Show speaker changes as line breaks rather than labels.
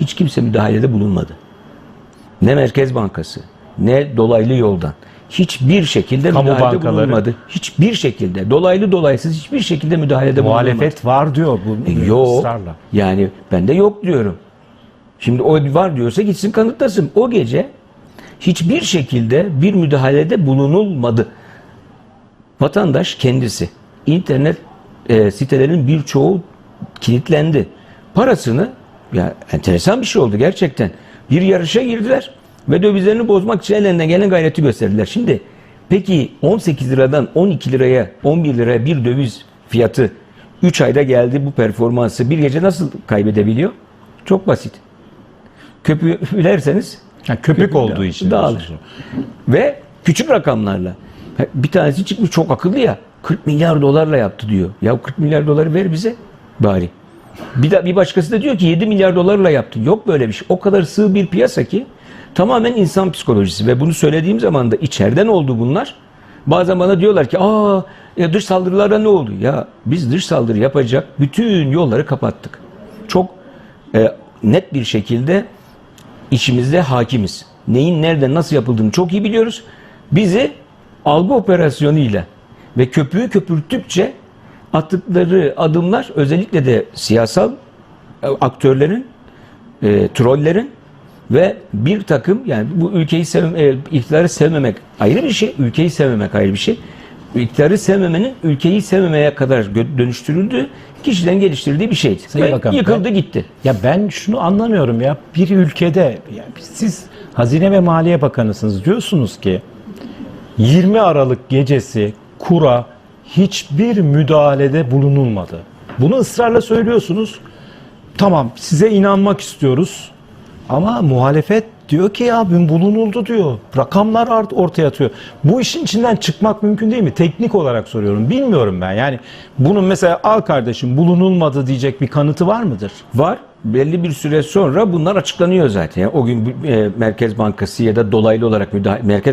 hiç kimse müdahalede bulunmadı. Ne Merkez Bankası, ne dolaylı yoldan. Hiçbir şekilde
Kamu
müdahalede
bankaları.
bulunmadı. Hiçbir şekilde, dolaylı dolaysız hiçbir şekilde müdahalede bulunmadı.
Muhalefet var diyor bu
E, Yok.
ısrarla.
Yani ben de yok diyorum. Şimdi o var diyorsa gitsin kanıtlasın. O gece hiçbir şekilde bir müdahalede bulunulmadı. Vatandaş kendisi internet e, sitelerinin birçoğu kilitlendi. Parasını ya enteresan bir şey oldu gerçekten. Bir yarışa girdiler ve dövizlerini bozmak için ellerinden gelen gayreti gösterdiler. Şimdi peki 18 liradan 12 liraya 11 liraya bir döviz fiyatı 3 ayda geldi bu performansı bir gece nasıl kaybedebiliyor? Çok basit. Köpülerseniz
Yani köpük olduğu için.
dağılır.
diyorsunuz.
Ve küçük rakamlarla. Bir tanesi çıkmış çok akıllı ya. 40 milyar dolarla yaptı diyor. Ya 40 milyar doları ver bize bari. Bir, da, bir başkası da diyor ki 7 milyar dolarla yaptı. Yok böyle bir şey. O kadar sığ bir piyasa ki tamamen insan psikolojisi ve bunu söylediğim zaman da içeriden oldu bunlar. Bazen bana diyorlar ki aa ya dış saldırılara ne oldu? Ya biz dış saldırı yapacak bütün yolları kapattık. Çok e, net bir şekilde işimizde hakimiz. Neyin nerede nasıl yapıldığını çok iyi biliyoruz. Bizi algı operasyonuyla ve köpüğü köpürttükçe attıkları adımlar özellikle de siyasal e, aktörlerin, e, trollerin ve bir takım yani bu ülkeyi sev, e, iktidarı sevmemek ayrı bir şey, ülkeyi sevmemek ayrı bir şey. İktidarı sevmemenin ülkeyi sevmemeye kadar dönüştürüldüğü kişiden geliştirdiği bir şeydi.
Sayın
Ve
Bakan,
yıkıldı
ben-
gitti.
Ya ben şunu anlamıyorum ya. Bir ülkede yani siz Hazine ve Maliye Bakanısınız diyorsunuz ki 20 Aralık gecesi kura hiçbir müdahalede bulunulmadı. Bunu ısrarla söylüyorsunuz. Tamam size inanmak istiyoruz. Ama muhalefet diyor ki ya bulunuldu diyor. Rakamlar art ortaya atıyor. Bu işin içinden çıkmak mümkün değil mi? Teknik olarak soruyorum. Bilmiyorum ben. Yani bunun mesela al kardeşim bulunulmadı diyecek bir kanıtı var mıdır?
Var. Belli bir süre sonra bunlar açıklanıyor zaten. Yani o gün e, Merkez Bankası ya da dolaylı olarak müdahale, Merkez